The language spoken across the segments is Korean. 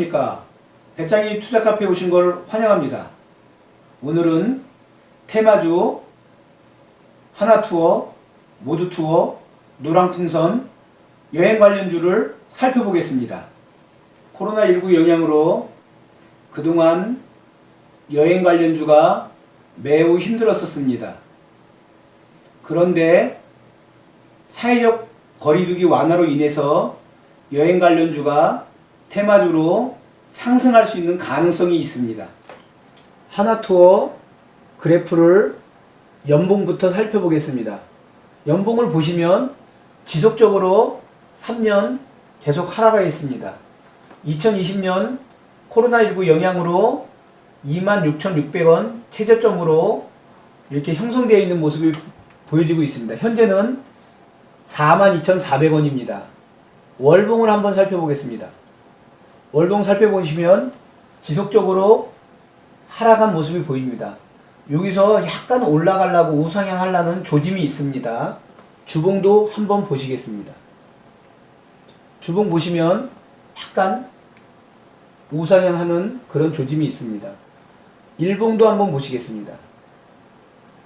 안녕하십니까. 배짱이 투자 카페에 오신 걸 환영합니다. 오늘은 테마주, 하나투어, 모두투어, 노랑풍선, 여행 관련주를 살펴보겠습니다. 코로나19 영향으로 그동안 여행 관련주가 매우 힘들었었습니다. 그런데 사회적 거리두기 완화로 인해서 여행 관련주가 테마주로 상승할 수 있는 가능성이 있습니다. 하나투어 그래프를 연봉부터 살펴보겠습니다. 연봉을 보시면 지속적으로 3년 계속 하락하 있습니다. 2020년 코로나19 영향으로 26,600원 최저점으로 이렇게 형성되어 있는 모습이 보여지고 있습니다. 현재는 42,400원입니다. 월봉을 한번 살펴보겠습니다. 월봉 살펴보시면 지속적으로 하락한 모습이 보입니다. 여기서 약간 올라가려고 우상향 하려는 조짐이 있습니다. 주봉도 한번 보시겠습니다. 주봉 보시면 약간 우상향하는 그런 조짐이 있습니다. 일봉도 한번 보시겠습니다.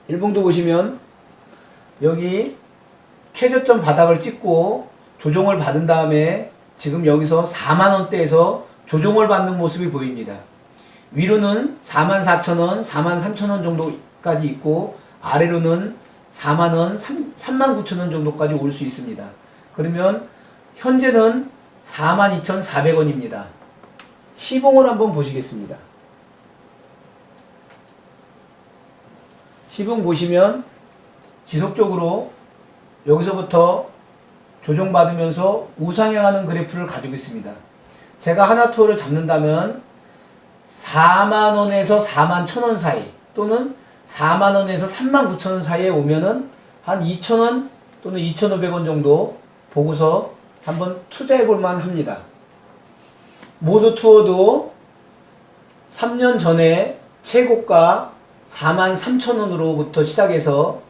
일봉도 보시면 여기 최저점 바닥을 찍고 조정을 받은 다음에 지금 여기서 4만 원대에서 조정을 받는 모습이 보입니다. 위로는 44,000원, 43,000원 정도까지 있고 아래로는 4만 원, 39,000원 정도까지 올 수 있습니다. 그러면 현재는 42,400원입니다. 시봉을 한번 보시겠습니다. 시봉 보시면 지속적으로 여기서부터 조정받으면서 우상향하는 그래프를 가지고 있습니다. 제가 하나 투어를 잡는다면 4만 원에서 4만 1천원 사이 또는 4만 원에서 3만 9천 원 사이에 오면은 한 2천 원 또는 2,500원 정도 보고서 한번 투자해 볼만 합니다. 모두 투어도 3년 전에 최고가 4만 3천 원으로부터 시작해서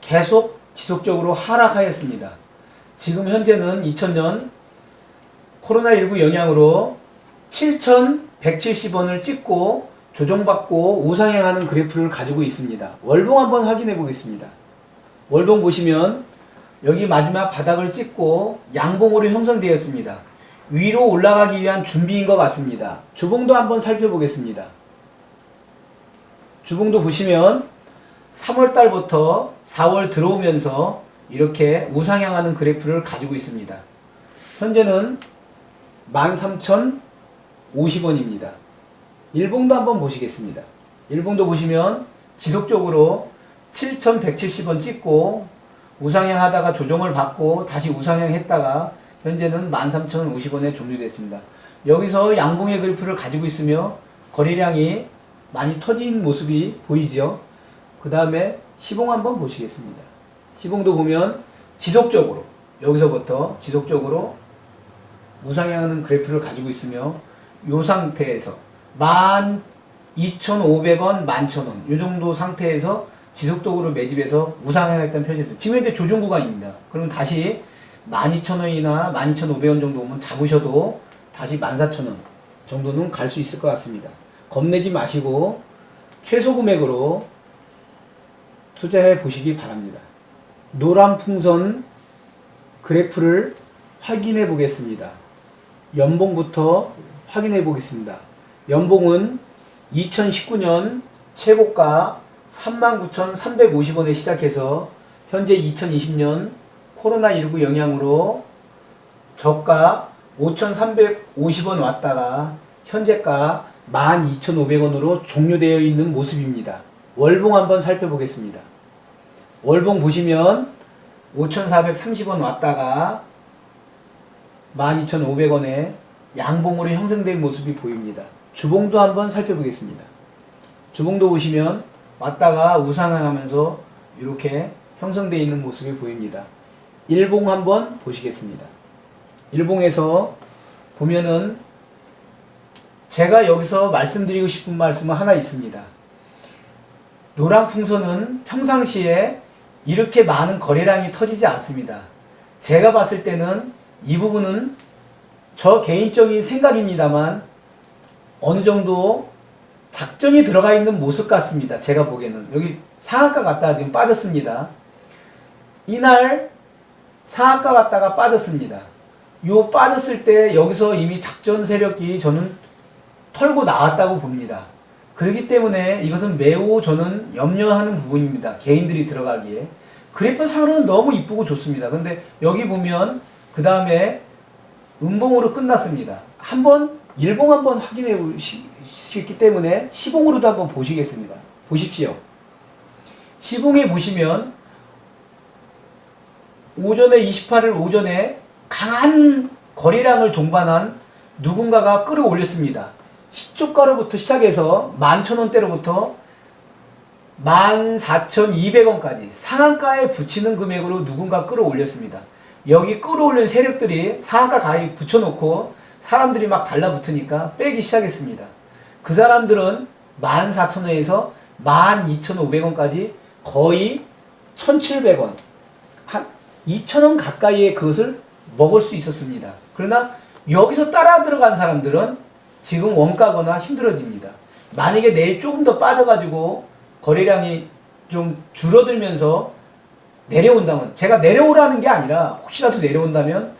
계속 지속적으로 하락하였습니다. 지금 현재는 2000년 코로나19 영향으로 7,170원을 찍고 조정받고 우상향하는 그래프를 가지고 있습니다. 월봉 한번 확인해 보겠습니다. 월봉 보시면 여기 마지막 바닥을 찍고 양봉으로 형성되었습니다. 위로 올라가기 위한 준비인 것 같습니다. 주봉도 한번 살펴보겠습니다. 주봉도 보시면 3월 달부터 4월 들어오면서 이렇게 우상향하는 그래프를 가지고 있습니다. 현재는 13,050원입니다. 일봉도 한번 보시겠습니다. 일봉도 보시면 지속적으로 7,170원 찍고 우상향 하다가 조정을 받고 다시 우상향 했다가 현재는 13,050원에 종료됐습니다. 여기서 양봉의 그래프를 가지고 있으며 거래량이 많이 터진 모습이 보이죠. 그 다음에 시봉 한번 보시겠습니다. 시봉도 보면 지속적으로 여기서부터 지속적으로 우상향하는 그래프를 가지고 있으며 이 상태에서 12,500원, 11,000원 이 정도 상태에서 지속적으로 매집해서 우상향했던 표시입니다. 지금 현재 조정 구간입니다. 그러면 다시 12,000원이나 12,500원 정도 오면 잡으셔도 다시 14,000원 정도는 갈 수 있을 것 같습니다. 겁내지 마시고 최소 금액으로 투자해 보시기 바랍니다. 노란 풍선 그래프를 확인해 보겠습니다. 연봉부터 확인해 보겠습니다. 연봉은 2019년 최고가 39,350원에 시작해서 현재 2020년 코로나19 영향으로 저가 5,350원 왔다가 현재가 12,500원으로 종료되어 있는 모습입니다. 월봉 한번 살펴보겠습니다. 월봉 보시면 5,430원 왔다가 12,500원에 양봉으로 형성된 모습이 보입니다. 주봉도 한번 살펴보겠습니다. 주봉도 보시면 왔다가 우상하면서 이렇게 형성되어 있는 모습이 보입니다. 일봉 한번 보시겠습니다. 일봉에서 보면은 제가 여기서 말씀드리고 싶은 말씀은 하나 있습니다. 노란 풍선은 평상시에 이렇게 많은 거래량이 터지지 않습니다. 제가 봤을 때는 이 부분은 저 개인적인 생각입니다만 어느 정도 작전이 들어가 있는 모습 같습니다. 제가 보기에는 여기 상한가 갔다가 지금 빠졌습니다. 이날 상한가 갔다가 빠졌습니다. 요 빠졌을 때 여기서 이미 작전 세력이 저는 털고 나왔다고 봅니다. 그렇기 때문에 이것은 매우 저는 염려하는 부분입니다. 개인들이 들어가기에. 그래프 상으로는 너무 이쁘고 좋습니다. 근데 여기 보면 그 다음에 음봉으로 끝났습니다. 한번 일봉 한번 확인해 보시기 때문에 시봉으로도 한번 보시겠습니다. 보십시오. 시봉에 보시면 오전에 28일 오전에 강한 거래량을 동반한 누군가가 끌어올렸습니다. 시초가로부터 시작해서 11,000원대로부터 14,200원까지 상한가에 붙이는 금액으로 누군가 끌어올렸습니다. 여기 끌어올린 세력들이 상한가 가에 붙여놓고 사람들이 막 달라붙으니까 빼기 시작했습니다. 그 사람들은 14,000원에서 12,500원까지 거의 1,700원, 한 2,000원 가까이의 그것을 먹을 수 있었습니다. 그러나 여기서 따라 들어간 사람들은 지금 원가거나 힘들어집니다. 만약에 내일 조금 더 빠져가지고 거래량이 좀 줄어들면서 내려온다면 제가 내려오라는 게 아니라 혹시라도 내려온다면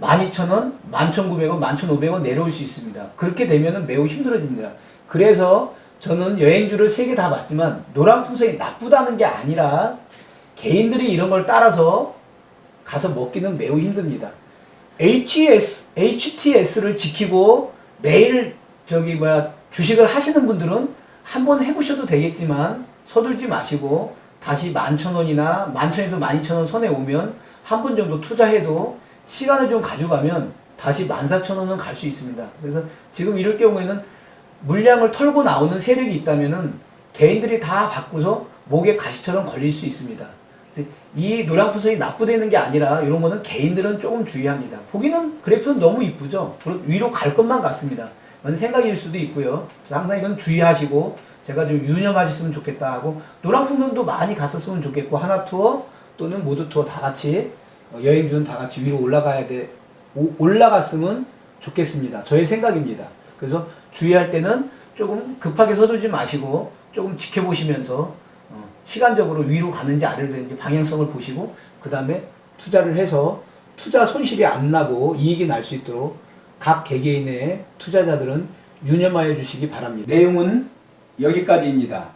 12,000원, 11,900원, 11,500원 내려올 수 있습니다. 그렇게 되면 매우 힘들어집니다. 그래서 저는 여행주를 세 개 다 봤지만 노란 풍선이 나쁘다는 게 아니라 개인들이 이런 걸 따라서 가서 먹기는 매우 힘듭니다. HTS, HTS를 지키고 매일 저기 뭐야 주식을 하시는 분들은 한번 해보셔도 되겠지만 서둘지 마시고 다시 11,000원이나 11,000원에서 12,000원 선에 오면 한 번 정도 투자해도 시간을 좀 가져가면 다시 14,000원은 갈 수 있습니다. 그래서 지금 이럴 경우에는 물량을 털고 나오는 세력이 있다면은 개인들이 다 바꾸서 목에 가시처럼 걸릴 수 있습니다. 이 노량푸선이 나쁘다는 게 아니라 이런 거는 개인들은 조금 주의합니다. 보기는 그래프는 너무 이쁘죠. 위로 갈 것만 같습니다. 그건 생각일 수도 있고요. 항상 이건 주의하시고 제가 좀 유념하셨으면 좋겠다 하고 노량 풍선도 많이 갔었으면 좋겠고 하나 투어 또는 모두 투어 다 같이 어, 여행주는 다 같이 위로 올라가야 돼 오- 올라갔으면 좋겠습니다. 저의 생각입니다. 그래서 주의할 때는 조금 급하게 서두르지 마시고 조금 지켜보시면서 어, 시간적으로 위로 가는지 아래로 되는지 방향성을 보시고 그 다음에 투자를 해서 투자 손실이 안 나고 이익이 날 수 있도록 각 개개인의 투자자들은 유념하여 주시기 바랍니다. 내용은 여기까지입니다.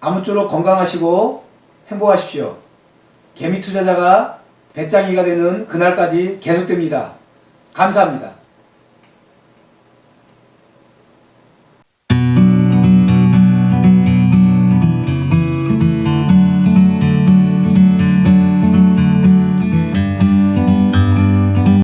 아무쪼록 건강하시고 행복하십시오. 개미 투자자가 배짱이가 되는 그날까지 계속됩니다. 감사합니다.